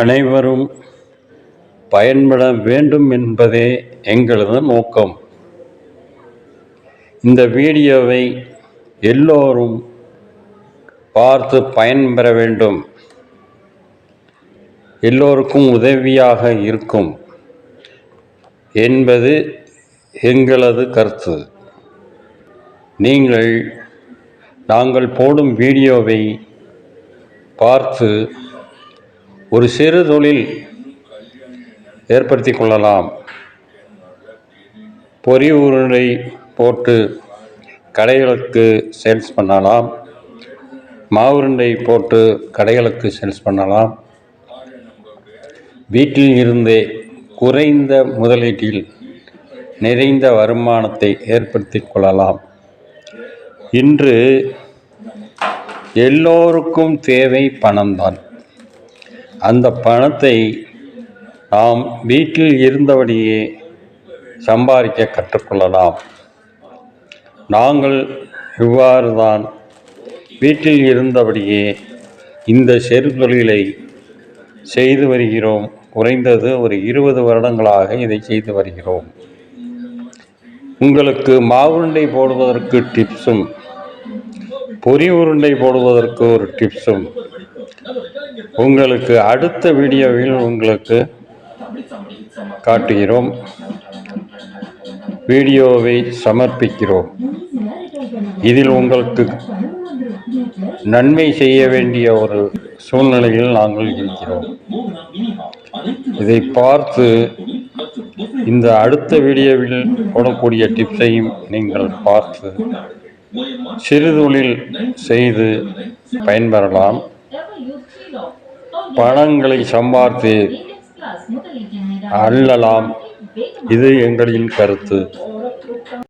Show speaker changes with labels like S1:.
S1: அனைவரும் பயன்பட வேண்டும் என்பதே எங்களது நோக்கம். இந்த வீடியோவை எல்லோரும் பார்த்து பயன்பெற வேண்டும். எல்லோருக்கும் உதவியாக இருக்கும் என்பது எங்களது கருத்து. நீங்கள் நாங்கள் போடும் வீடியோவை பார்த்து ஒரு சிறு தொழில் ஏற்படுத்தி கொள்ளலாம். பொறி உருண்டை போட்டு கடைகளுக்கு சேல்ஸ் பண்ணலாம். மாவுருண்டை போட்டு கடைகளுக்கு சேல்ஸ் பண்ணலாம். வீட்டில் இருந்தே குறைந்த முதலீட்டில் நிறைந்த வருமானத்தை ஏற்படுத்தி கொள்ளலாம். இன்று எல்லோருக்கும் தேவை பணம்தான். அந்த பணத்தை நாம் வீட்டில் இருந்தபடியே சம்பாதிக்க கற்றுக்கொள்ளலாம். நாங்கள் இவ்வாறு தான் வீட்டில் இருந்தபடியே இந்த செரு தொழிலை செய்து வருகிறோம். குறைந்தது ஒரு இருபது வருடங்களாக இதை செய்து வருகிறோம். உங்களுக்கு மாவுருண்டை போடுவதற்கு டிப்ஸும் பொரி உருண்டை போடுவதற்கு ஒரு டிப்ஸும் உங்களுக்கு அடுத்த வீடியோவில் உங்களுக்கு காட்டுகிறோம். வீடியோவை சமர்ப்பிக்கிறோம். இதில் உங்களுக்கு நன்மை செய்ய வேண்டிய ஒரு சூழ்நிலையில் நாங்கள் இருக்கிறோம். இதை பார்த்து இந்த அடுத்த வீடியோவில் போடக்கூடிய டிப்ஸையும் நீங்கள் பார்த்து சிறுதொழில் செய்து பயன்பெறலாம். பணங்களை சம்பார்த்து அள்ளலாம் இது எங்களின் கருத்து.